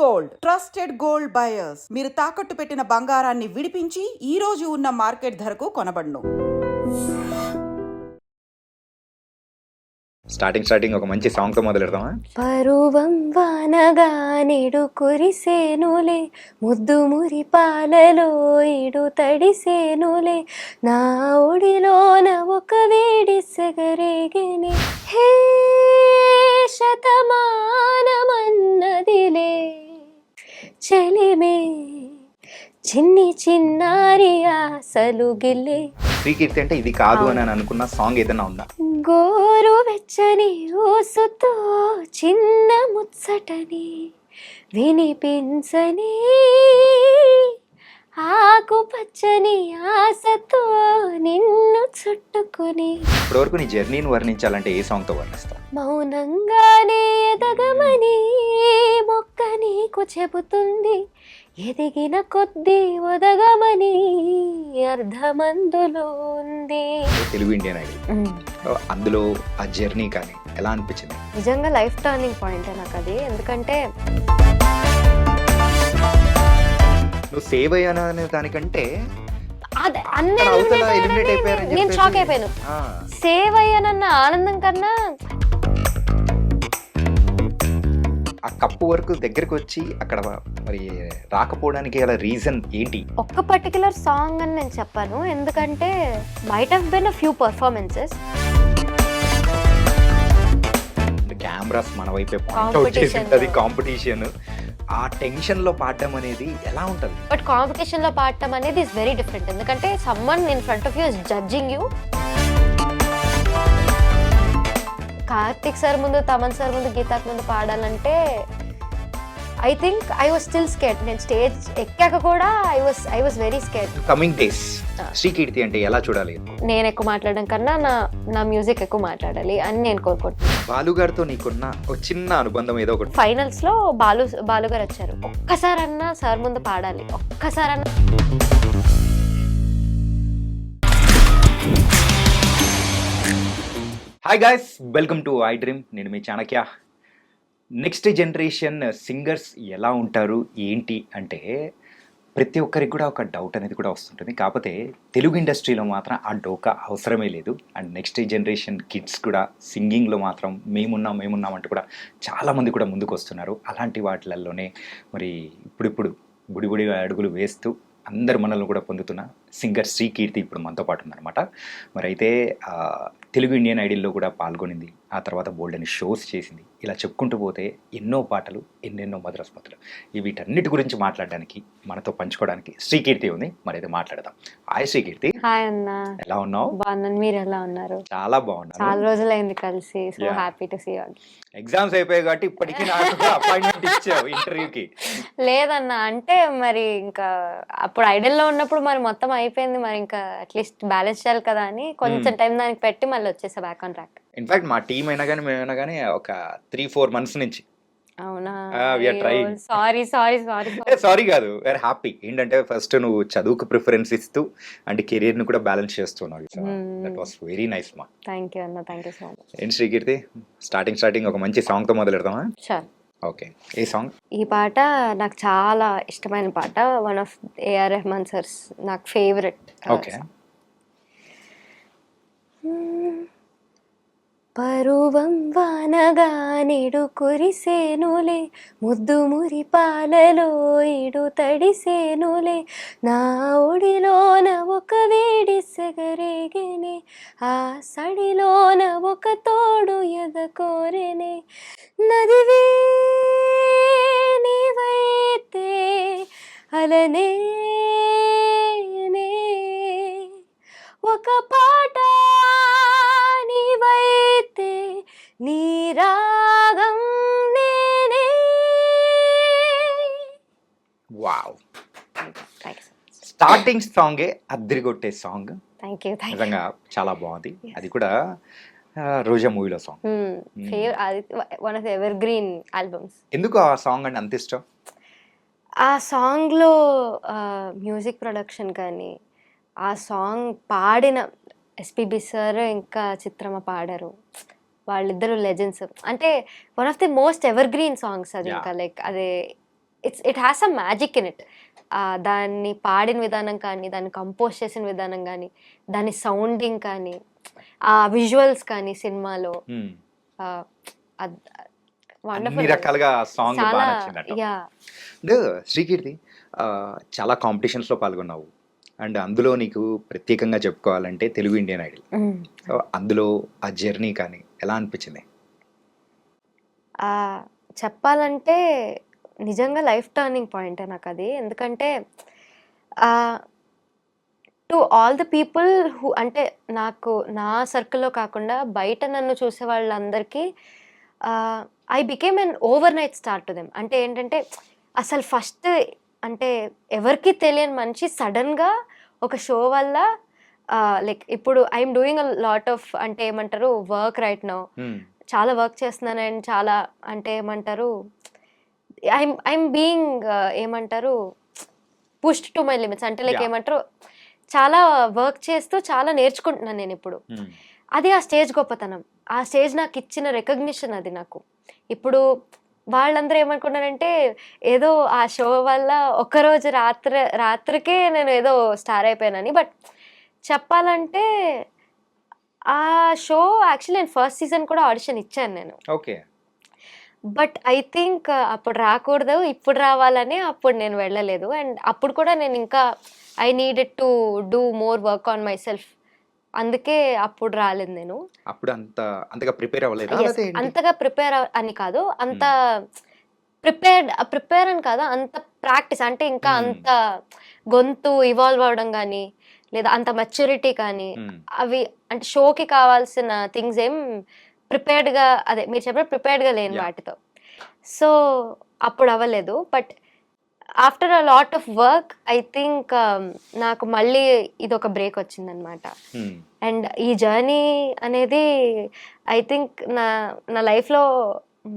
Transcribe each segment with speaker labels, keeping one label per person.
Speaker 1: Gold. Trusted gold buyers. మీరు తాకట్టు పెట్టిన బంగారాన్ని విడిపించి ఈ రోజు ఉన్న మార్కెట్ ధరకు కొనబడును.
Speaker 2: స్టార్టింగ్ స్టార్టింగ్ ఒక మంచి సాంగ్తో మొదలు పెడతామా
Speaker 3: పరువం వానగా నెడు కురిసేనులే. ముద్దు మురి పాలలో ఇడు తడిసేనులే. నా ఒడిలోన ఒక వేడి సెగరేగెనే. హే శతమానమన్నదిలే. చెలిమే. చిన్ని చిన్నారి ఆశలు గిల్లే.
Speaker 2: శ్రీకీర్తి అంటే ఇది కాదు అని అనుకున్న సాంగ్ ఏదైనా ఉందా?
Speaker 3: గోరు వెచ్చని ఊసుతో చిన్న ముచ్చటని వినిపించని. ఆకుపచ్చని ఆశతో నిన్ను చుట్టుకొని.
Speaker 2: ఇప్పటివరకు నీ జర్నీని వర్ణించాలంటే ఏ సాంగ్తో వర్ణిస్తావు?
Speaker 3: మౌనంగానే ఎదగమని మొక్క నీకు చెబుతుంది. ఎదిగిన కొద్దీ ఒదగమని అర్ధమందులో ఉంది.
Speaker 2: Telugu Indian idol. అందులో ఆ జర్నీ కానీ ఎలా అనిపించింది?
Speaker 3: నిజంగా లైఫ్ టర్నింగ్ పాయింట్ నాకు అది ఎందుకంటే
Speaker 2: నువ్వు సేవ్ అయ్యాను అనే దానికంటే
Speaker 3: నేను షాక్ అయిపోయాను. సేవ్ అయ్యానన్న ఆనందం కన్నా
Speaker 2: ఆ కప్పు వరకు దగ్గరకు వచ్చి అక్కడ మరి రాకపోవడానికి గల రీజన్ ఏంటి?
Speaker 3: ఒక్క పర్టికులర్ సాంగ్ అని నేను చెప్పాను. ఎందుకంటే might have been a few performances
Speaker 2: cameras మన వైపే పాయింట్ అవుట్ చేసి
Speaker 3: Competition.
Speaker 2: అది కాంపిటీషన్ ఆ టెన్షన్లో పాడడం అనేది ఎలా ఉంటుంది?
Speaker 3: బట్ కాంపిటీషన్లో పాడటం అనేది ఇస్ వెరీ డిఫరెంట్ ఎందుకంటే someone in front of you is judging you Karthik sir ముందు తమన్ సార్ ముందు గీతాక్ ముందు పాడాలంటే I think I was still scared నేను స్టేజ్ ఎక్కాక కూడా I was I was very scared
Speaker 2: coming days Sreekirthi అంటే ఎలా చూడాలి?
Speaker 3: నేను ఎక్కువ మాట్లాడడం కన్నా నా నా మ్యూజిక్ ఎక్కువ మాట్లాడాలి అని నేను కోరుకుంటున్నాను
Speaker 2: బాలు గారితో నీకున్న ఒక చిన్న అనుబంధం ఏదో ఒకటి.
Speaker 3: ఫైనల్స్లో బాలు బాలు గారు వచ్చారు. ఒక్కసారన్నా సార్ ముందు పాడాలి. ఒక్కసారన్నా.
Speaker 2: Hi guys welcome to I dream నేను మీ చాణక్య. నెక్స్ట్ జనరేషన్ సింగర్స్ ఎలా ఉంటారు ఏంటి అంటే ప్రతి ఒక్కరికి కూడా ఒక డౌట్ అనేది కూడా వస్తుంటుంది. కాకపోతే తెలుగు ఇండస్ట్రీలో మాత్రం ఆ డోకా అవసరమే లేదు. అండ్ నెక్స్ట్ జనరేషన్ కిడ్స్ కూడా సింగింగ్లో మాత్రం మేమున్నాం మేమున్నాం అంటూ కూడా చాలామంది కూడా ముందుకు వస్తున్నారు అలాంటి వాటిలలోనే మరి ఇప్పుడిప్పుడు బుడిబుడి అడుగులు వేస్తూ అందరు మనల్ని కూడా పొందుతున్న సింగర్ శ్రీకీర్తి ఇప్పుడు మనతో పాటు ఉందన్నమాట మరి అయితే తెలుగు ఇండియన్ ఐడిల్లో కూడా పాల్గొనింది. ఆ తర్వాత బోల్డ్ అని షోస్ చేసింది. ఇలా చెప్పుకుంటూ పోతే ఎన్నో పాటలు ఎన్నెన్నో ఈ వీటన్నిటి గురించి మాట్లాడడానికి మనతో పంచుకోవడానికి శ్రీకీర్తి ఉంది. మరి అయితే మాట్లాడదాం. హాయ్ శ్రీకీర్తి
Speaker 3: హాయ్ అన్న.
Speaker 2: ఎలా ఉన్నావు?
Speaker 3: బాగున్నాను. మీరు ఎలా ఉన్నారు?
Speaker 2: చాలా
Speaker 3: చాలా
Speaker 2: బాగున్నాను
Speaker 3: రోజులైంది కలిసి. So. Happy to see
Speaker 2: exams అయిపోయాయి కాబట్టి ఇప్పటికీ నాకు అపాయింట్మెంట్ ఇచ్చావు ఇంటర్వ్యూకి
Speaker 3: లేదన్న. అంటే మరి ఇంకా అప్పుడు ఐడల్లో ఉన్నప్పుడు మరి మొత్తం అయిపోయింది మరి ఇంకా అట్లీస్ట్ బ్యాలెన్స్ చేయాలి కదా అని కొంచెం
Speaker 2: Hmm.
Speaker 3: టైం దానికి పెట్టి మళ్ళీ వచ్చేసా back on track
Speaker 2: in fact మా టీం అయినా కానీ మేమైనా కానీ ఒక త్రీ ఫోర్ మంత్స్ నుంచి.
Speaker 3: అవునా. సారీ సారీ సారీ
Speaker 2: సారీ కాదు వేర్ హ్యాపీ ఏంటంటే ఫస్ట్ నువ్వు చదువుకు ప్రిఫరెన్స్ ఇస్తూ అండ్ కెరీర్ని కూడా బ్యాలెన్స్ చేస్తున్నావు. దట్ వాస్ వెరీ నైస్ మా
Speaker 3: థ్యాంక్ యూ అన్న. థ్యాంక్ యూ సో మచ్
Speaker 2: ఏంటి శ్రీకీర్తి? స్టార్టింగ్ స్టార్టింగ్ ఒక మంచి సాంగ్తో మొదలు పెడతామా
Speaker 3: షూర్
Speaker 2: ఓకే. ఏ సాంగ్?
Speaker 3: ఈ పాట నాకు చాలా ఇష్టమైన పాట. One of A R Rahman sir's నాకు ఫేవరెట్
Speaker 2: ఓకే.
Speaker 3: పరువం వానగా నెడు కురిసేనులే ముద్దు మురి పాలలో ఇడు తడిసేనులే. నా ఒడిలోన ఒక వేడి సెగరేగెనే ఆ సడిలోన ఒక తోడు ఎద కోరెనే నదివే నీవైతే అలనే ఒక పాట నీవైతే నీ రాగం నేనే.
Speaker 2: వావ్. స్టార్టింగ్ సాంగే అద్దరిగొట్టే సాంగ్
Speaker 3: థ్యాంక్ యూ
Speaker 2: నిజంగా చాలా బాగుంది. అది కూడా రోజా మూవీలో song
Speaker 3: one of evergreen albums
Speaker 2: ఎందుకు ఆ సాంగ్ అంటే అంత ఇష్టం?
Speaker 3: ఆ సాంగ్లో మ్యూజిక్ ప్రొడక్షన్ కానీ ఆ సాంగ్ పాడిన ఎస్పిబి సార్ ఇంకా చిత్రమ పాడారు. వాళ్ళిద్దరు లెజెండ్స్. అంటే one of the most evergreen songs అది. ఇంకా లైక్ అదే it's it has a magic in it. దాన్ని పాడిన విధానం కానీ దాన్ని కంపోజ్ చేసిన విధానం కానీ దాని సౌండింగ్ కానీ ఆ విజువల్స్ కానీ సినిమాలో
Speaker 2: రకాలుగా సాంగ్ బాగా
Speaker 3: చాలా
Speaker 2: నచ్చిందట.
Speaker 3: యా.
Speaker 2: శ్రీకీర్తి ఆ, చాలా కాంపిటీషన్స్లో పాల్గొన్నావు. అండ్ అందులో నీకు ప్రత్యేకంగా చెప్పుకోవాలంటే తెలుగు ఇండియన్ ఐడల్. సో అందులో ఆ జర్నీ కానీ ఎలా అనిపించింది?
Speaker 3: చెప్పాలంటే నిజంగా లైఫ్ టర్నింగ్ పాయింట్ నాకు అది ఎందుకంటే to all the people who అంటే నాకు నా సర్కిల్లో కాకుండా బయట నన్ను చూసే వాళ్ళందరికీ I became an overnight star to them. అంటే ఏంటంటే అసలు ఫస్ట్ అంటే ఎవరికి తెలియని మనిషి సడన్గా ఒక షో వల్ల లైక్ ఇప్పుడు I'm doing a lot of అంటే ఏమంటారు వర్క్ రైట్ నౌ. చాలా వర్క్ చేస్తున్నాను అండ్ చాలా అంటే ఏమంటారు ఐమ్ ఐమ్ బీయింగ్ ఏమంటారు పుష్డ్ టు మై లిమిట్స్ అంటే లైక్. ఏమంటారు చాలా వర్క్ చేస్తూ చాలా నేర్చుకుంటున్నాను నేను ఇప్పుడు. అది ఆ స్టేజ్ గొప్పతనం ఆ స్టేజ్ నాకు ఇచ్చిన రికగ్నిషన్ అది నాకు ఇప్పుడు వాళ్ళందరూ ఏమనుకున్నారంటే ఏదో ఆ షో వల్ల ఒక్కరోజు రాత్రి రాత్రికే నేను ఏదో స్టార్ అయిపోయానని. బట్ చెప్పాలంటే ఆ షో యాక్చువల్లీ నేను ఫస్ట్ సీజన్ కూడా ఆడిషన్ ఇచ్చాను నేను.
Speaker 2: ఓకే.
Speaker 3: బట్ ఐ థింక్ అప్పుడు రాకూడదు ఇప్పుడు రావాలని అప్పుడు నేను వెళ్ళలేదు. అండ్ అప్పుడు కూడా నేను ఇంకా I needed to do more work on myself. అందుకే అప్పుడు రాలేదు నేను
Speaker 2: అప్పుడు అంత అంతగా ప్రిపేర్ అవ్వలేదా?
Speaker 3: అంతగా ప్రిపేర్ అని కాదు అంత ప్రిపేర్డ్ ప్రిపేర్ అని కాదు అంత ప్రాక్టీస్ అంటే ఇంకా
Speaker 2: Hmm.
Speaker 3: అంత గొంతు ఇవాల్వ్ అవడం కానీ లేదా అంత మెచ్యూరిటీ కానీ
Speaker 2: మ్మ్.
Speaker 3: అవి అంటే షోకి కావాల్సిన థింగ్స్ ఏం ప్రిపేర్డ్గా అదే మీరు చెప్పిన ప్రిపేర్డ్గా లేని. వాటితో సో అప్పుడు అవ్వలేదు but after a lot of work I think నాకు మళ్ళీ ఇది ఒక బ్రేక్ వచ్చిందనమాట. అండ్ ఈ జర్నీ అనేది ఐ థింక్ నా నా లైఫ్లో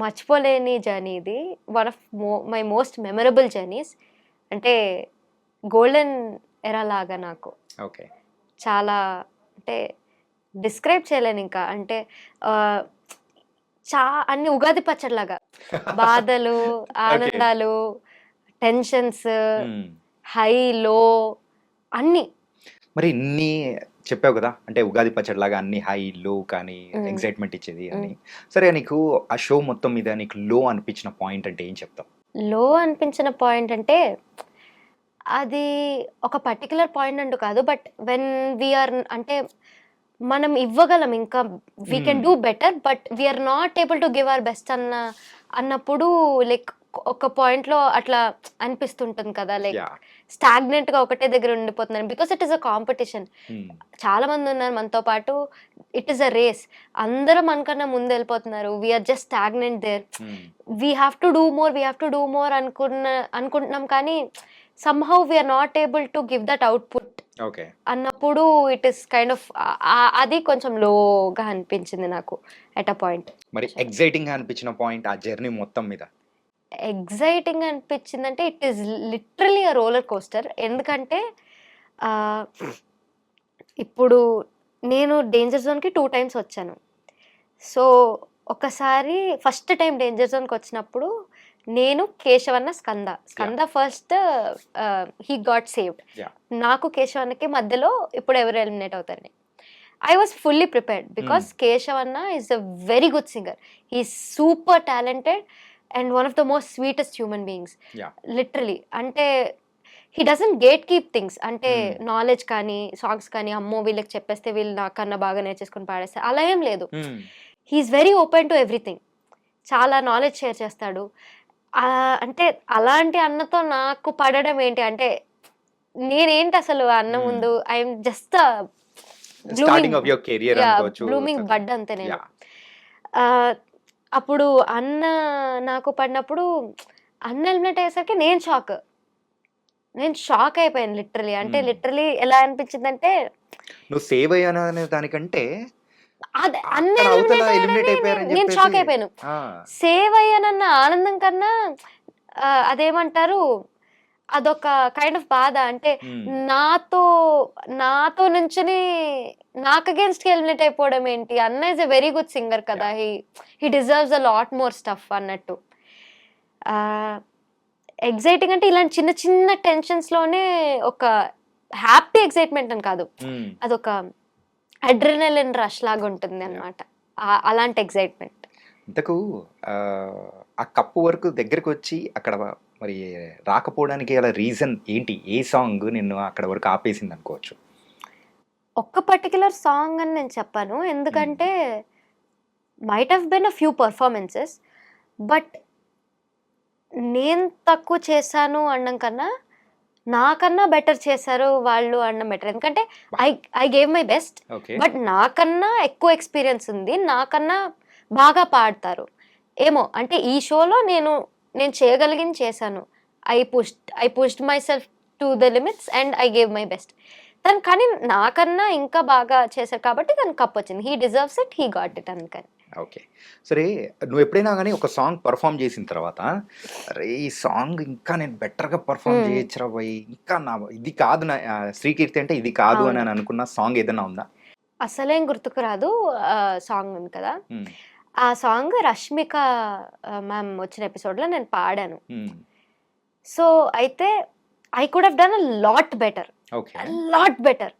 Speaker 3: మర్చిపోలేని జర్నీ ఇది. One of mo my most memorable journeys అంటే గోల్డెన్ ఎరా లాగా నాకు.
Speaker 2: ఓకే
Speaker 3: చాలా అంటే డిస్క్రైబ్ చేయలేను ఇంకా. అంటే చా అన్ని ఉగాది పచ్చడిలాగా. బాధలు ఆనందాలు టెన్షన్స్. హై లో అన్ని
Speaker 2: మరి ఇన్ని చెప్పావు కదా అంటే ఉగాది పచ్చడి లాగా అన్ని హై లో కానీ
Speaker 3: మ్మ్.
Speaker 2: ఎక్సైట్మెంట్ ఇచ్చేది అని సరే నీకు ఆ షో మొత్తం మీద నీకు లో అనిపించిన పాయింట్ అంటే ఏం చెప్తావు
Speaker 3: లో అనిపించిన పాయింట్ అంటే అది ఒక పర్టికులర్ పాయింట్ అంటూ కాదు బట్ వెన్ వీఆర్ అంటే మనం ఇవ్వగలం ఇంకా we can. Do better but we're not able to give our best అన్న అన్నప్పుడు లైక్ ఒక పాయింట్లో అట్లా అనిపిస్తుంటుంది కదా లైక్ స్టాగ్నెంట్గా ఒకటే దగ్గర ఉండిపోతున్నాను because it is a competition చాలా మంది ఉన్నారు మనతో పాటు. ఇట్ ఈస్ అ రేస్ అందరూ మనకన్నా ముందు వెళ్ళిపోతున్నారు. We're just stagnant there we have to do more we have to do more అనుకున్న అనుకుంటున్నాం కానీ somehow we're not able to give that output
Speaker 2: okay
Speaker 3: అన్నప్పుడు ఇట్ ఈస్ కైండ్ ఆఫ్ అది కొంచెం లోగా అనిపించింది నాకు ఎట్ అ పాయింట్
Speaker 2: మరి ఎగ్జైటింగ్గా అనిపించిన పాయింట్ ఆ జర్నీ మొత్తం మీద?
Speaker 3: ఎగ్జైటింగ్ అనిపించిందంటే it is literally a roller coaster. ఎందుకంటే ఇప్పుడు నేను డేంజర్ జోన్కి టూ టైమ్స్ వచ్చాను. సో ఒకసారి ఫస్ట్ టైం డేంజర్ జోన్కి వచ్చినప్పుడు నేను Keshavanna Skanda. Skanda first he got saved. నాకు కేశవన్నకి మధ్యలో ఇప్పుడు ఎవరు ఎలిమినేట్ అవుతారని I was fully prepared because Keshavanna is a very good singer. He super talented. And one of the most sweetest human beings
Speaker 2: Yeah.
Speaker 3: Literally అంటే he doesn't gatekeep things అంటే
Speaker 2: Hmm.
Speaker 3: Knowledge కానీ songs కానీ అమ్మో వీళ్ళకి చెప్పేస్తే వీళ్ళు నాకన్నా బాగా నేర్చేసుకుని పాడేస్తారు అలా ఏం లేదు. He is very open to everything చాలా నాలెడ్జ్ షేర్ చేస్తాడు. అంటే అలాంటి అన్నతో నాకు పడడం ఏంటి అంటే నేనేంటి అసలు అన్న
Speaker 2: Hmm.
Speaker 3: ముందు? ఐఎమ్ జస్ట్ బ్లూమింగ్ బడ్ అంతే నేను. అప్పుడు అన్న నాకు పడినప్పుడు అన్న ఎలిమినేట్ అయ్యేసరికి నేను షాక్. నేను షాక్ అయిపోయాను లిటరలీ. అంటే. లిటరలీ ఎలా అనిపించింది అంటే
Speaker 2: నువ్వు సేవ్ అయ్యాను అనే దానికంటే
Speaker 3: అన్న నేను షాక్ అయిపోయాను. సేవ్ అయ్యానన్న ఆనందం కన్నా అదేమంటారు అదొక కైండ్ ఆఫ్ బాధ. అంటే. నాతో నాతో నుంచుని నాకు అగేన్స్ట్ ఎలిమినేట్ అయిపోవడం ఏంటి? అన్న is a very good singer కదా. He he deserves a lot more stuff అన్నట్టు. ఎగ్జైటింగ్ అంటే ఇలాంటి చిన్న చిన్న టెన్షన్స్లోనే ఒక హ్యాపీ ఎగ్జైట్మెంట్ అని కాదు. అదొక అడ్రినలిన్ రష్ లాగా ఉంటుంది అనమాట అలాంటి ఎగ్జైట్మెంట్
Speaker 2: ఇంతకు ఆ కప్పు వరకు దగ్గరికి వచ్చి అక్కడ మరి రాకపోవడానికి గల రీజన్ ఏంటి? ఏ సాంగ్ నిన్ను అక్కడ వరకు ఆపేసింది అనుకోవచ్చు.
Speaker 3: ఒక్క పర్టికులర్ సాంగ్ అని నేను చెప్పాను. ఎందుకంటే might have been a few performances but నేను తక్కువ చేశాను అనడం కన్నా నాకన్నా బెటర్ చేశారు వాళ్ళు అనడం బెటర్ ఎందుకంటే I I gave my best but నాకన్నా ఎక్కువ ఎక్స్పీరియన్స్ ఉంది. నాకన్నా బాగా పాడతారు. ఏమో అంటే ఈ షోలో నేను నేను చేయగలిగింది చేశాను. I pushed I pushed myself to the limits and I gave my best తను కానీ నాకన్నా ఇంకా బాగా చేశారు కాబట్టి తను కప్ వచ్చింది. He deserves it he got it అందుకని.
Speaker 2: ఓకే సరే నువ్వు ఎప్పుడైనా కానీ ఒక సాంగ్ పర్ఫామ్ చేసిన తర్వాత అరే ఈ సాంగ్ ఇంకా నేను బెటర్గా పర్ఫామ్
Speaker 3: Hmm.
Speaker 2: చేయొచ్చురా పోయి ఇంకా నా ఇది కాదు నా శ్రీకీర్తి అంటే ఇది కాదు అని అనుకున్న సాంగ్ ఏదైనా ఉందా?
Speaker 3: అసలేం గుర్తుకు రాదు సాంగ్ ఉంది కదా.
Speaker 2: మ్మ్.
Speaker 3: ఆ సాంగ్ రష్మిక మ్యామ్ వచ్చిన ఎపిసోడ్లో నేను పాడాను. సో అయితే I could have done a lot better lot better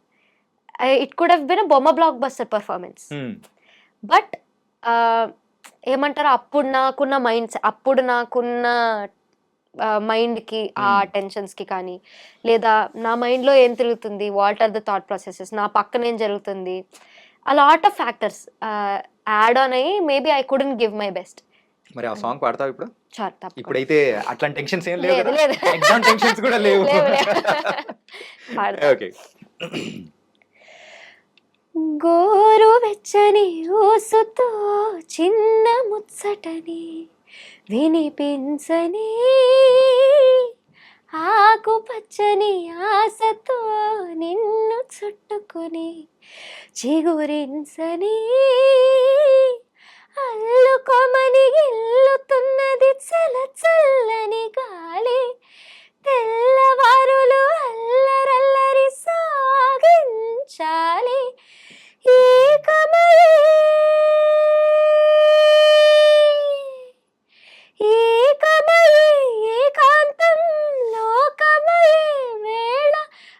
Speaker 3: it could have been బొమ్మ బ్లాక్ బస్టర్ పర్ఫార్మెన్స్. బట్ ఏమంటారు అప్పుడు నాకున్న మైండ్స్ అప్పుడు నాకున్న మైండ్కి ఆ. టెన్షన్స్కి కానీ లేదా నా మైండ్లో ఏం తిరుగుతుంది what are the thought processes నా పక్కన ఏం జరుగుతుంది a lot of factors add on అయ్యి maybe I couldn't give my best
Speaker 2: మరి ఆ సాంగ్ పాడతావు ఇప్పుడు? ఇప్పుడైతే అట్లాంటి టెన్షన్స్ ఏం లేవు. ఎగ్జామ్ టెన్షన్స్ కూడా లేవు. ఓకే
Speaker 3: గోరు వెచ్చని ఊసుతో చిన్న ముచ్చటని వినిపించని ఆకుపచ్చని ఆశతో నిన్ను చుట్టుకొని చిగురించని అల్లుకోమని ఇల్లుతున్నది చల చల్లని గాలి. తెల్లవారులు అల్లరల్లరి సాగించాలి. ఏకమై ఏకమై ఏకాంతం లోకమై వేళ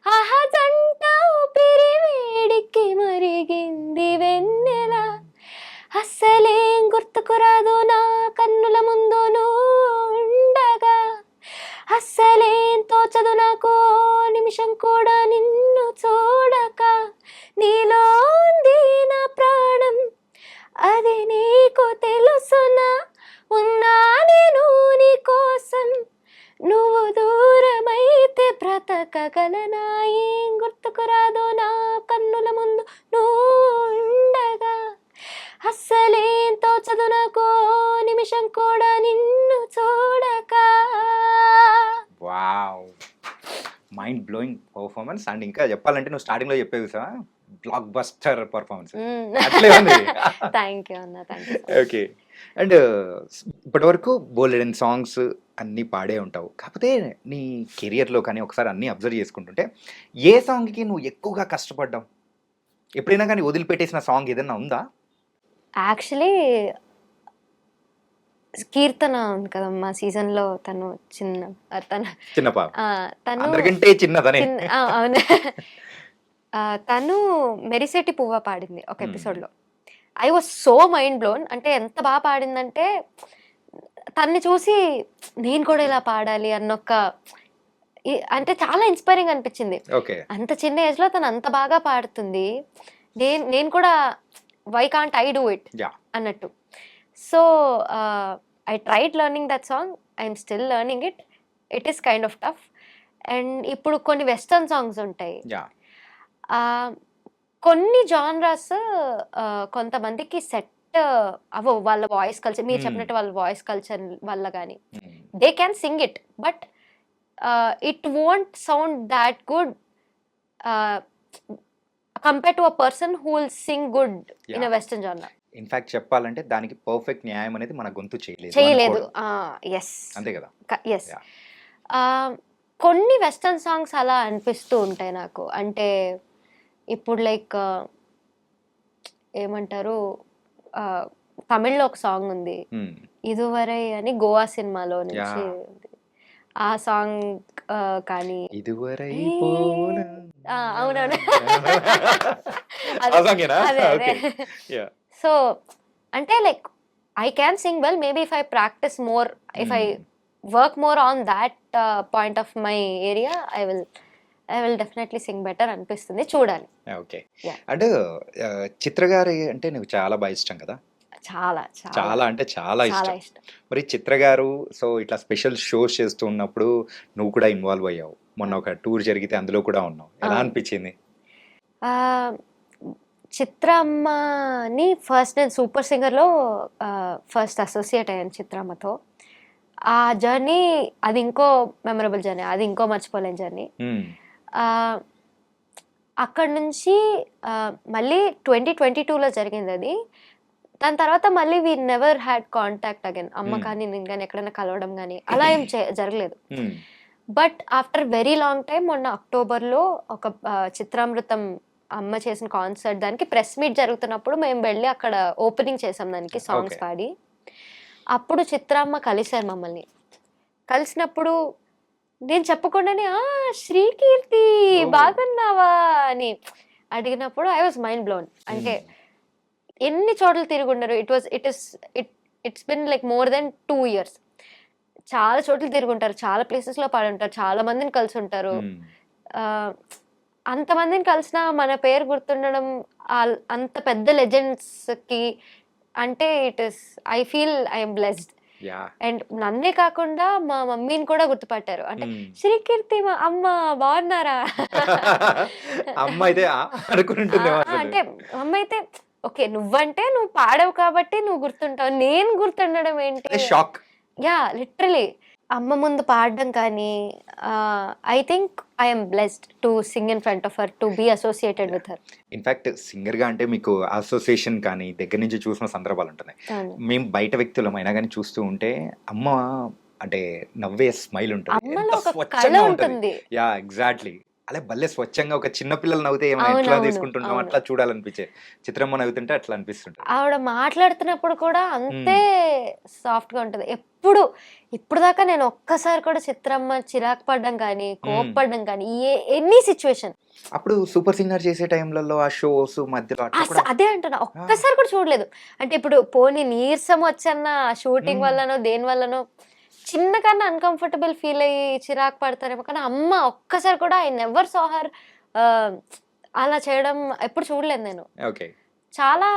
Speaker 3: అహజంట ఊపిరి వేడికి మరిగింది వెన్నెల. అస్సలేం గుర్తుకు రాదు నా కన్నుల
Speaker 2: పర్ఫార్మెన్స్ అండ్ ఇంకా చెప్పాలంటే నువ్వు స్టార్టింగ్లో చెప్పేది సార్ బ్లాక్ బస్టర్ పర్ఫార్మెన్స్ అట్లే ఉంది.
Speaker 3: థ్యాంక్ యూ అన్న థ్యాంక్ యూ
Speaker 2: ఓకే అండ్ ఇప్పటి వరకు బోలెడన్ సాంగ్స్ అన్నీ పాడే ఉంటావు. కాకపోతే నీ కెరియర్లో కానీ ఒకసారి అన్నీ అబ్జర్వ్ చేసుకుంటుంటే ఏ సాంగ్కి నువ్వు ఎక్కువగా కష్టపడ్డావు? ఎప్పుడైనా కానీ వదిలిపెట్టేసిన సాంగ్ ఏదైనా ఉందా?
Speaker 3: యాక్చువల్లీ కీర్తన ఉంది కదమ్మా సీజన్లో తను చిన్న తన
Speaker 2: చిన్న
Speaker 3: తను
Speaker 2: అందరికంటే చిన్నదనే.
Speaker 3: అవును. తను మెరిసెట్టి పువ్వ పాడింది ఒక. ఎపిసోడ్లో I was so mind blown అంటే ఎంత బాగా పాడిందంటే తన్ని చూసి నేను కూడా ఇలా పాడాలి అన్న ఒక ఈ- అంటే చాలా ఇన్స్పైరింగ్ అనిపించింది. అంత చిన్న ఏజ్లో తను అంత బాగా పాడుతుంది. నేను నేను కూడా why can't I do it. అన్నట్టు. So I tried learning that song I'm still learning it it is kind of tough and ఇప్పుడు కొన్ని వెస్టర్న్ సాంగ్స్ ఉంటాయి. కొన్ని జానరాస్ కొంతమందికి సెట్ అవో వాళ్ళ వాయిస్ కల్చర్ మీరు
Speaker 2: Hmm.
Speaker 3: చెప్పినట్టు వాళ్ళ వాయిస్ కల్చర్ వల్ల కానీ they can sing it but it won't sound that good compare to a person who will sing good in a. Western genre
Speaker 2: in fact చెప్పాలంటే దానికి పర్ఫెక్ట్ న్యాయం అనేది మన గొంతు చేయలేదు
Speaker 3: చేయలేదు. ఎస్
Speaker 2: అంతే కదా
Speaker 3: ఎస్. కొన్ని వెస్టర్న్ సాంగ్స్ అలా అనిపిస్తూ ఉంటాయి నాకు అంటే ఇప్పుడు లైక్ ఏమంటారు తమిళ్ళో ఒక సాంగ్ ఉంది. ఇదువరై అని గోవా సినిమాలో నుంచి. ఆ సాంగ్ కానీ
Speaker 2: ఇదివరై
Speaker 3: అవునవును. అదే. సో అంటే like I can sing well maybe if I practice more if I. Work more on that point of my area I will I will definitely sing better అనిపిస్తుంది చూడాలి.
Speaker 2: ఓకే. అంటే ఆ, చిత్ర గారి అంటే నీకు చాలా బాగా ఇష్టం కదా?
Speaker 3: చాలా
Speaker 2: చాలా. అంటే చాలా ఇష్టం. మరి చిత్ర గారు సో ఇట్లా స్పెషల్ షోస్ చేస్తూ ఉన్నప్పుడు నువ్వు కూడా ఇన్వాల్వ్ అయ్యావు. మొన్న ఒక టూర్ జరిగితే అందులో కూడా ఉన్నావు. ఎలా. అనిపించింది?
Speaker 3: చిత్రమ్మని ఫస్ట్ నేను సూపర్ సింగర్లో ఫస్ట్ అసోసియేట్ అయ్యాను చిత్రమ్మతో ఆ జర్నీ అది ఇంకో మెమరబుల్ జర్నీ అది ఇంకో మర్చిపోలేని జర్నీ. అక్కడ నుంచి మళ్ళీ ట్వంటీ ట్వంటీ టూలో జరిగింది అది దాని తర్వాత మళ్ళీ we never had contact again అమ్మ. కానీ నేను కానీ ఎక్కడైనా కలవడం కానీ అలా ఏం జరగలేదు. But after very long time మొన్న అక్టోబర్లో ఒక చిత్రామృతం అమ్మ చేసిన కాన్సర్ట్ దానికి ప్రెస్ మీట్ జరుగుతున్నప్పుడు మేము వెళ్ళి అక్కడ ఓపెనింగ్ చేసాం దానికి సాంగ్స్. పాడి. అప్పుడు చిత్రామ్మ కలిశారు మమ్మల్ని. కలిసినప్పుడు నేను చెప్పకుండానే ఆ శ్రీకీర్తి. బాగున్నావా? అని అడిగినప్పుడు ఐ వాజ్ మైండ్ బ్లోన్ అంటే
Speaker 2: మ్మ్.
Speaker 3: ఎన్ని చోట్ల తిరుగుండరు it was it is it it's been like more than two years చాలా చోట్ల తిరుగుంటారు చాలా ప్లేసెస్లో పాడి ఉంటారు. చాలా మందిని కలిసి ఉంటారు. ఆ, అంతమందిని కలిసిన మన పేరు గుర్తుండడం అంత పెద్ద లెజెండ్స్కి అంటే it is I feel I'm blessed and నన్నే కాకుండా మా మమ్మీని కూడా గుర్తుపట్టారు. అంటే
Speaker 2: మ్మ్.
Speaker 3: శ్రీకీర్తి మా అమ్మ బాగున్నారా?
Speaker 2: అమ్మ అయితే
Speaker 3: అంటే అమ్మ అయితే ఓకే నువ్వంటే నువ్వు పాడవు కాబట్టి నువ్వు గుర్తుంటావు. నేను గుర్తుండడం ఏంటి?
Speaker 2: షాక్
Speaker 3: యా లిటరలీ అమ్మ ముందు పాడడం కానీ I think I'm blessed to sing in front of her to be associated with her
Speaker 2: in fact సింగర్గా అంటే మీకు అసోసియేషన్ కానీ దగ్గర నుంచి చూసిన సందర్భాలు ఉంటున్నాయి. మేము బయట వ్యక్తులం అయినా కానీ చూస్తూ ఉంటే అమ్మ అంటే నవ్వే స్మైల్ ఉంటుంది. యా ఎగ్జాక్ట్లీ అలా భలే స్వచ్ఛంగా ఒక చిన్న పిల్లలు నవ్వుతే ఏమైనా ఎట్లా తీసుకుంటుంటాం. అట్లా చూడాలనిపించే. చిత్రమ్మ నవ్వుతుంటే అట్లా అనిపిస్తుంటుంది.
Speaker 3: ఆవిడ మాట్లాడుతున్నప్పుడు కూడా అంతే సాఫ్ట్గా ఉంటది. ఎప్పుడు ఇప్పుడు దాకా నేను ఒక్కసారి కూడా చిత్రమ్మ చిరాకు పడడం కానీ కోప్పడడం కానీ ఏ ఎనీ సిచ్యువేషన్.
Speaker 2: అప్పుడు సూపర్ సింగర్ చేసే టైంలలో ఆ షోస్ మధ్యలో
Speaker 3: అదే అంటున్నా ఒక్కసారి కూడా చూడలేదు. అంటే ఇప్పుడు పోనీ నీరసం వచ్చన్న షూటింగ్. వల్లనో దేని వల్లనో చిన్న కన్నా అన్కంఫర్టబుల్ ఫీల్ అయ్యి చిరాకు పడతారేమో కానీ అమ్మ ఒక్కసారి కూడా ఐ నెవర్ సోహర్ అలా చేయడం ఎప్పుడు చూడలేదు నేను.
Speaker 2: ఓకే.
Speaker 3: చాలా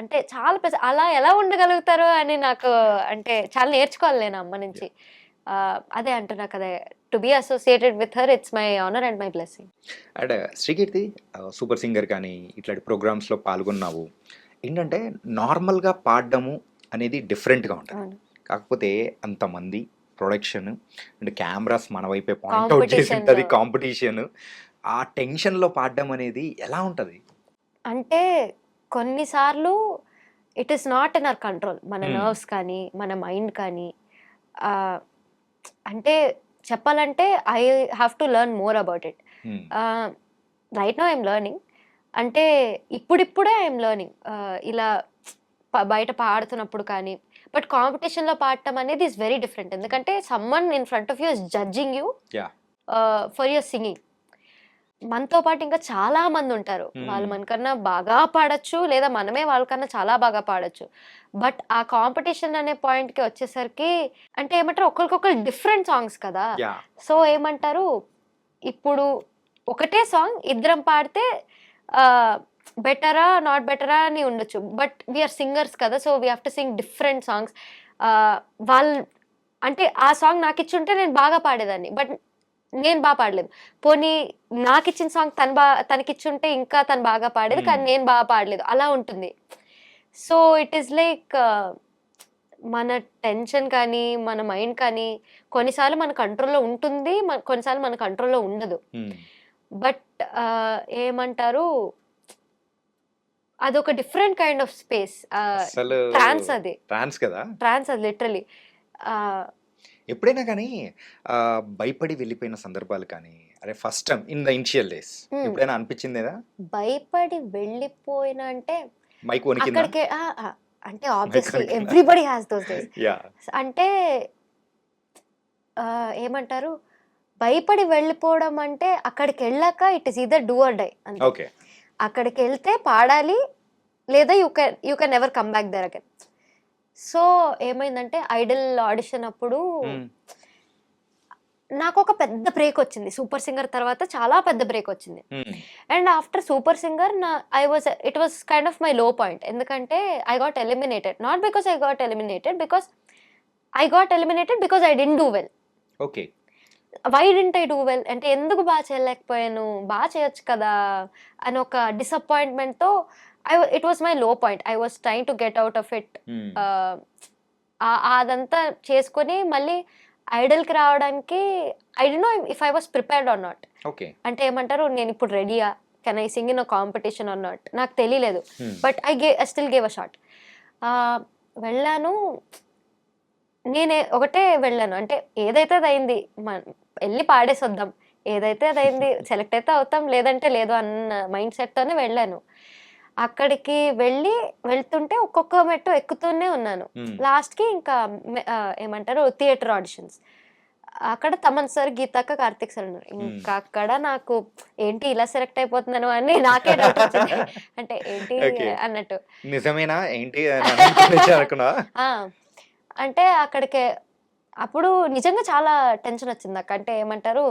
Speaker 3: అంటే చాలా అలా ఎలా ఉండగలుగుతారు అని నాకు అంటే చాలా నేర్చుకోవాలి నేను అమ్మ నుంచి. అదే అంటున్నా కదా to be associated with her it's my honour and my blessing
Speaker 2: and Srikeerthi super singer కానీ ఇట్లాంటి ప్రోగ్రామ్స్లో పాల్గొన్నావు. ఏంటంటే నార్మల్గా పాడడము అనేది డిఫరెంట్గా ఉంటుంది. కాకపోతే అంతమంది ప్రొడక్షన్ అండ్ కెమెరాస్ మన వైపే పాయింట్ అవుట్ చేసి ఉంటుంది. కాంపిటీషన్ ఆ టెన్షన్లో పాడడం అనేది ఎలా ఉంటుంది?
Speaker 3: అంటే కొన్నిసార్లు it is not in our control మన
Speaker 2: Hmm.
Speaker 3: నర్వ్స్ కానీ మన మైండ్ కానీ. అంటే చెప్పాలంటే I have to learn more about it right now I'm learning అంటే ఇప్పుడిప్పుడే ఐఎమ్ లెర్నింగ్ ఇలా బయట పాడుతున్నప్పుడు కానీ బట్ కాంపిటీషన్లో పాడటం అనేది ఇస్ వెరీ డిఫరెంట్ ఎందుకంటే someone in front of you is judging you. For your singing మనతో పాటు ఇంకా చాలా మంది ఉంటారు.
Speaker 2: Hmm.
Speaker 3: వాళ్ళు మనకన్నా బాగా పాడొచ్చు లేదా మనమే వాళ్ళకన్నా చాలా బాగా పాడొచ్చు. బట్ ఆ కాంపిటీషన్ అనే పాయింట్కి వచ్చేసరికి అంటే ఏమంటారు ఒకరికొకరు డిఫరెంట్ సాంగ్స్ కదా. సో ఏమంటారు ఇప్పుడు ఒకటే సాంగ్ ఇద్దరం పాడితే బెటరా నాట్ బెటరా అని ఉండొచ్చు. బట్ వీఆర్ సింగర్స్ కదా so we have to sing different songs. వాళ్ళు అంటే ఆ సాంగ్ నాకు ఇచ్చుంటే నేను బాగా పాడేదాన్ని. బట్ నేను బాగా పాడలేదు. పోనీ నాకు ఇచ్చిన సాంగ్ తను బా తనకిచ్చుంటే ఇంకా తను బాగా పాడేది కానీ
Speaker 2: Hmm.
Speaker 3: నేను బాగా పాడలేదు. అలా ఉంటుంది. సో ఇట్ ఈస్ లైక్ మన టెన్షన్ కానీ మన మైండ్ కానీ కొన్నిసార్లు మన కంట్రోల్లో ఉంటుంది కొన్నిసార్లు మన కంట్రోల్లో ఉండదు. బట్ ఏమంటారు అదొక different kind of space. Trance అది.
Speaker 2: ట్రాన్స్ కదా?
Speaker 3: ట్రాన్స్ అది లిటరలీ.
Speaker 2: ఎప్పుడైనా కానీ భయపడి వెళ్ళిపోయిన సందర్భాలు కానీ అరే first time in the initial days. ఎప్పుడైనా అనిపించిందేదా
Speaker 3: భయపడి వెళ్ళిపోయిన అంటే
Speaker 2: మైక్
Speaker 3: అక్కడికి అంటే obviously? Everybody has those days
Speaker 2: yeah
Speaker 3: అంటే ఏమంటారు? భయపడి వెళ్ళిపోవడం అంటే అక్కడికి వెళ్ళాక it is either do or die
Speaker 2: okay
Speaker 3: అక్కడికి వెళ్తే పాడాలి లేదా you can you can ever come back there again so ఏమైందంటే ఐడల్ ఆడిషన్ అప్పుడు నాకు ఒక పెద్ద బ్రేక్ వచ్చింది. సూపర్ సింగర్ తర్వాత చాలా పెద్ద బ్రేక్ వచ్చింది. అండ్ ఆఫ్టర్ సూపర్ సింగర్ నా I was it was kind of my low point ఎందుకంటే I got eliminated not because I got eliminated because I got eliminated because I didn't do well
Speaker 2: okay
Speaker 3: why didn't I do well అంటే ఎందుకు బాగా చేయలేకపోయాను? బాగా చేయొచ్చు కదా అని ఒక డిసప్పాయింట్మెంట్తో I it was my low point I was trying to get out of it అదంతా చేసుకొని మళ్ళీ ఐడల్కి రావడానికి I D know if I was prepared or not
Speaker 2: okay
Speaker 3: అంటే ఏమంటారు? నేను ఇప్పుడు రెడీయా can I sing in a competition or not నాకు తెలియలేదు. But I gay I still gave a shot వెళ్ళాను. నేనే ఒకటే వెళ్ళాను. అంటే ఏదైతే అది అయింది వెళ్ళి పాడేసి వద్దాం ఏదైతే అది అయింది సెలెక్ట్ అయితే అవుతాం లేదంటే లేదు అన్న మైండ్ సెట్తోనే వెళ్ళాను. అక్కడికి వెళ్ళి వెళ్తుంటే ఒక్కొక్క మెట్టు ఎక్కుతూనే ఉన్నాను. లాస్ట్కి ఇంకా ఏమంటారు థియేటర్ ఆడిషన్స్. అక్కడ తమన్ సార్ గీతాక కార్తిక్ సార్ ఉన్నారు. ఇంకా అక్కడ నాకు ఏంటి ఇలా సెలెక్ట్ అయిపోతున్నాను? అని నాకే డౌట్ వచ్చింది. అంటే ఏంటి. అన్నట్టు.
Speaker 2: నిజమేనా? ఏంటి
Speaker 3: అంటే అక్కడికి అప్పుడు నిజంగా చాలా టెన్షన్ వచ్చింది నాకు అంటే ఏమంటారు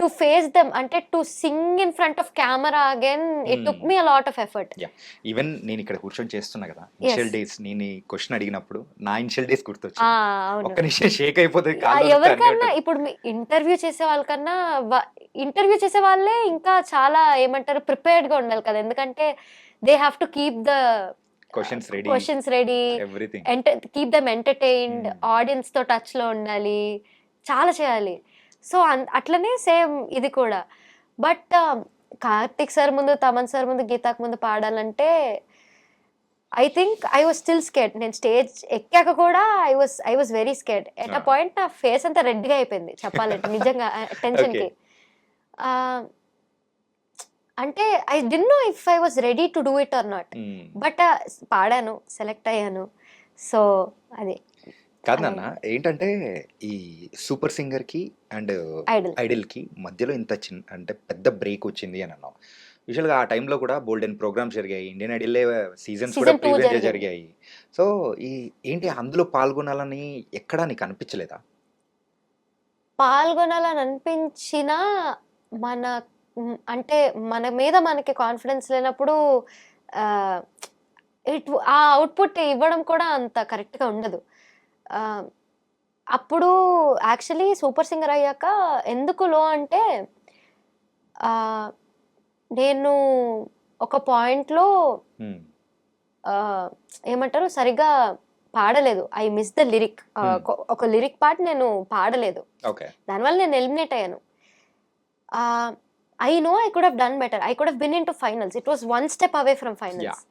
Speaker 3: టు ఫేస్ దెమ్ అంటే to sing in front of camera again it took me lot of effort
Speaker 2: even నేను ఇక్కడ కూర్చొని చేస్తున్నా కదా ఇనిషియల్ డేస్ నేను క్వశ్చన్ అడిగినప్పుడు నా ఇనిషియల్ డేస్ గుర్తొచ్చింది
Speaker 3: అవును.
Speaker 2: ఒక్క నిమిషం షేక్ అయిపోతుంది
Speaker 3: ఎవరికన్నా. ఇప్పుడు ఇంటర్వ్యూ చేసే వాళ్ళకన్నా ఇంటర్వ్యూ చేసే వాళ్ళే ఇంకా చాలా ఏమంటారు ప్రిపేర్డ్గా ఉండాలి కదా. ఎందుకంటే they have to keep the
Speaker 2: questions ready
Speaker 3: questions ready
Speaker 2: everything
Speaker 3: keep them entertained. ఆడియన్స్తో టచ్లో ఉండాలి. చాలా చేయాలి. సో అట్లనే సేమ్ ఇది కూడా. బట్ కార్తిక్ సార్ ముందు తమన్ సార్ ముందు గీతాక్ ముందు పాడాలంటే I think I was still scared నేను స్టేజ్ ఎక్కాక కూడా I was I was very scared at a. Point నా ఫేస్ అంతా రెడ్గా అయిపోయింది. చెప్పాలంటే నిజంగా టెన్షన్కి.
Speaker 2: Okay.
Speaker 3: అంటే I D know if I was ready to do it or not but పాడాను సెలెక్ట్ అయ్యాను. సో అది.
Speaker 2: కాదు నాన్న ఏంటంటే ఈ సూపర్ సింగర్కి అండ్ ఐడల్కి మధ్యలో ఇంత చిన్న అంటే పెద్ద బ్రేక్ వచ్చింది అని అన్నావు యూజువల్గా ఆ టైంలో కూడా బోల్డెన్ ప్రోగ్రామ్స్ జరిగాయి. ఇండియన్ ఐడల్ సీజన్స్ కూడా ప్రీవియస్. జరిగాయి. సో ఈ ఏంటి అందులో పాల్గొనాలని ఎక్కడా నీకు అనిపించలేదా?
Speaker 3: పాల్గొనాలని అనిపించినా మన అంటే మన మీద మనకి కాన్ఫిడెన్స్ లేనప్పుడు ఇట్ ఆ అవుట్పుట్ ఇవ్వడం కూడా అంత కరెక్ట్గా ఉండదు. అప్పుడు యాక్చువల్లీ సూపర్ సింగర్ అయ్యాక ఎందుకు లో అంటే నేను ఒక పాయింట్లో. ఏమంటారు సరిగా పాడలేదు. I miss the lyric. ఒక లిరిక్ పార్ట్ నేను పాడలేదు.
Speaker 2: ఓకే.
Speaker 3: దానివల్ల నేను ఎలిమినేట్ అయ్యాను. I know I could done better I could been in to finals it was one step away from finals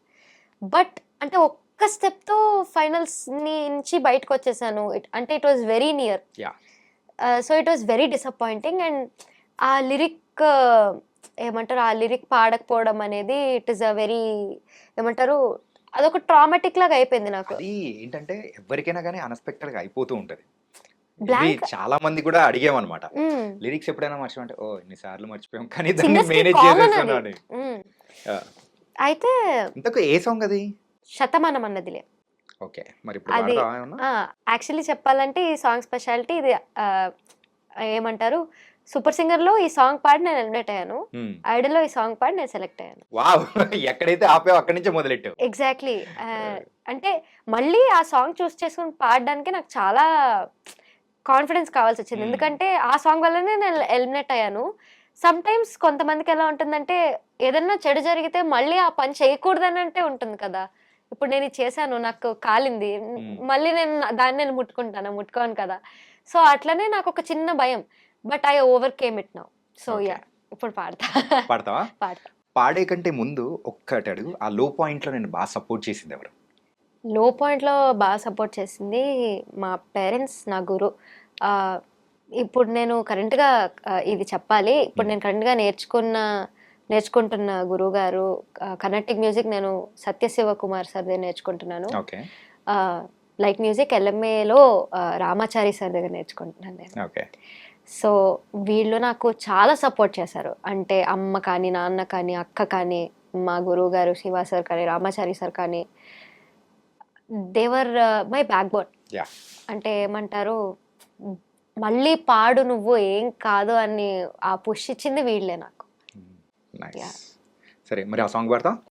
Speaker 3: but అంటే ఒక్క స్టెప్తో ఫైనల్స్ నుంచి బయటకు వచ్చేసాను. It- అంటే it was very near
Speaker 2: Yeah.
Speaker 3: So it was very disappointing and ఆ lyric ఏమంటారు? ఆ లిరిక్ పాడకపోవడం అనేది ఇట్ ఈస్ అ వెరీ ఏమంటారు? అదొక ట్రామాటిక్ లాగా అయిపోయింది నాకు.
Speaker 2: ఏంటంటే ఎవరికైనా కానీ అన్ఎక్స్పెక్టెడ్గా అయిపోతూ ఉంటది. చాలా మంది కూడా అడిగామన్నమాట. లిరిక్స్ ఎప్పుడైనా మర్చిపోయింటే ఓ ఎన్నిసార్లు మర్చిపోయాం కానీ దాన్ని మేనేజ్ చేసేస్తున్నాను.
Speaker 3: అయితే
Speaker 2: ఇంతకు ఏ సాంగ్ అది?
Speaker 3: శతమానం అన్నదిలే.
Speaker 2: ఓకే. మరి
Speaker 3: అది- యాక్చువల్లీ చెప్పాలంటే ఈ సాంగ్ స్పెషాలిటీ ఇది ఏమంటారు సూపర్ సింగర్లో ఈ సాంగ్ పాడి నేను ఎలిమినేట్ అయ్యాను. ఐడల్లో ఈ సాంగ్ పాడి నేను సెలెక్ట్ అయ్యాను.
Speaker 2: వావ్. ఎక్కడైతే ఆపావు అక్కడి నుంచే మొదలెట్టావు
Speaker 3: ఎగ్జాక్ట్లీ. అంటే మళ్ళీ ఆ సాంగ్ చూస్ చేసుకుని పాడడానికి నాకు చాలా కాన్ఫిడెన్స్ కావాల్సి వచ్చింది. ఎందుకంటే ఆ సాంగ్ వల్లనే నేను ఎలిమినేట్ అయ్యాను. సమ్ టైమ్స్ కొంతమందికి ఎలా ఉంటుందంటే ఏదన్నా చెడు జరిగితే మళ్ళీ ఆ పని చేయకూడదని అంటే ఉంటుంది కదా. ఇప్పుడు నేను చేశాను నాకు కాలింది. మళ్ళీ నేను దాన్ని నేను ముట్టుకుంటాను ముట్టుకోను కదా. సో అట్లనే నాకు ఒక చిన్న భయం. But I overcame it now. So. Yeah ఇప్పుడు పాడతా.
Speaker 2: పాడతావా?
Speaker 3: పాడతా.
Speaker 2: పాడే కంటే ముందు ఒక్కటి అడుగు. ఆ లో పాయింట్లో నేను బాగా సపోర్ట్ చేసింది ఎవరు?
Speaker 3: లో పాయింట్లో బాగా సపోర్ట్ చేసింది మా పేరెంట్స్ నా గురు. ఇప్పుడు నేను కరెంట్గా ఇది చెప్పాలి. ఇప్పుడు నేను కరెంట్గా నేర్చుకున్న నేర్చుకుంటున్న గురువు గారు కర్ణాటిక్ మ్యూజిక్ నేను సత్యశివ కుమార్ సార్దే నేర్చుకుంటున్నాను.
Speaker 2: ఓకే.
Speaker 3: ఆ, లైట్ మ్యూజిక్ ఎల్ఎంఏలో రామాచారి సార్ దగ్గర నేర్చుకుంటున్నాను నేను. సో వీళ్ళు నాకు చాలా సపోర్ట్ చేశారు. అంటే అమ్మ కానీ నాన్న కానీ అక్క కానీ మా గురువు గారు శివ సార్ కానీ రామాచారి సార్ కానీ దేవర్ మై బ్యాక్ బోన్ అంటే ఏమంటారు మళ్ళీ పాడు నువ్వు ఏం కాదు అని ఆ పుష్ ఇచ్చింది వీళ్ళే నాకు. Yeah.
Speaker 2: సరే మరి ఆ సాంగ్ పాడతాం